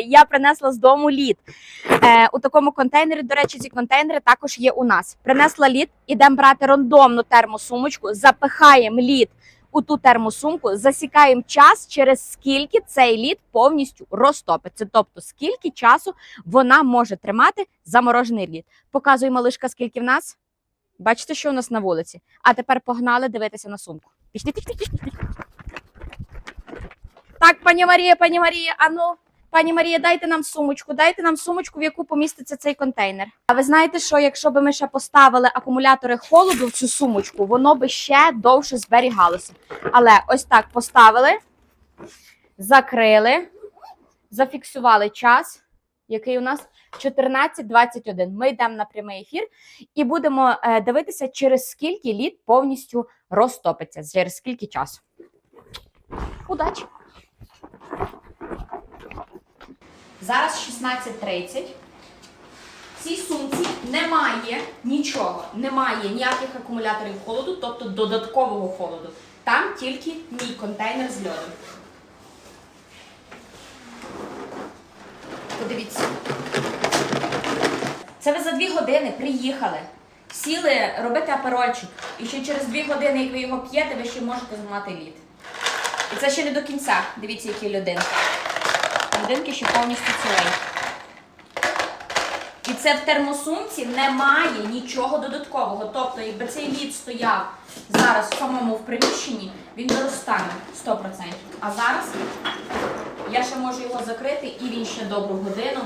Я принесла з дому лід. Е, у такому контейнері, до речі, ці контейнери також є у нас. Принесла лід, ідемо брати рандомну термосумочку, запихаємо лід у ту термосумку, засікаємо час, через скільки цей лід повністю розтопиться. Тобто, скільки часу вона може тримати заморожений лід. Показує малишка, скільки в нас. Бачите, що у нас на вулиці. А тепер погнали дивитися на сумку. Пішли, пішли, пішли. Так, пані Марія, пані Марія, ану, пані Марія, дайте нам сумочку, дайте нам сумочку, в яку поміститься цей контейнер. А ви знаєте, що якщо б ми ще поставили акумулятори холоду в цю сумочку, воно би ще довше зберігалося. Але ось так поставили, закрили, зафіксували час, який у нас 14.21. Ми йдемо на прямий ефір і будемо е, дивитися, через скільки лід повністю розтопиться, через скільки часу. Удачі! Зараз 16.30. В цій сумці немає нічого, немає ніяких акумуляторів холоду, тобто додаткового холоду. Там тільки мій контейнер з льодом. Подивіться. Це ви за дві години приїхали, сіли робити аперольчик. І ще через дві години, як ви його п'єте, ви ще можете зламати лід. І це ще не до кінця. Дивіться, які людинки. Людинки ще повністю цілий. І це в термосумці немає нічого додаткового. Тобто, якби цей лід стояв зараз в самому в приміщенні, він би розтане 100%. А зараз я ще можу його закрити, і він ще добру годину,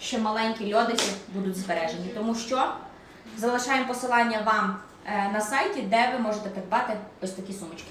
ще маленькі льодики будуть збережені. Тому що залишаємо посилання вам е, на сайті, де ви можете придбати ось такі сумочки.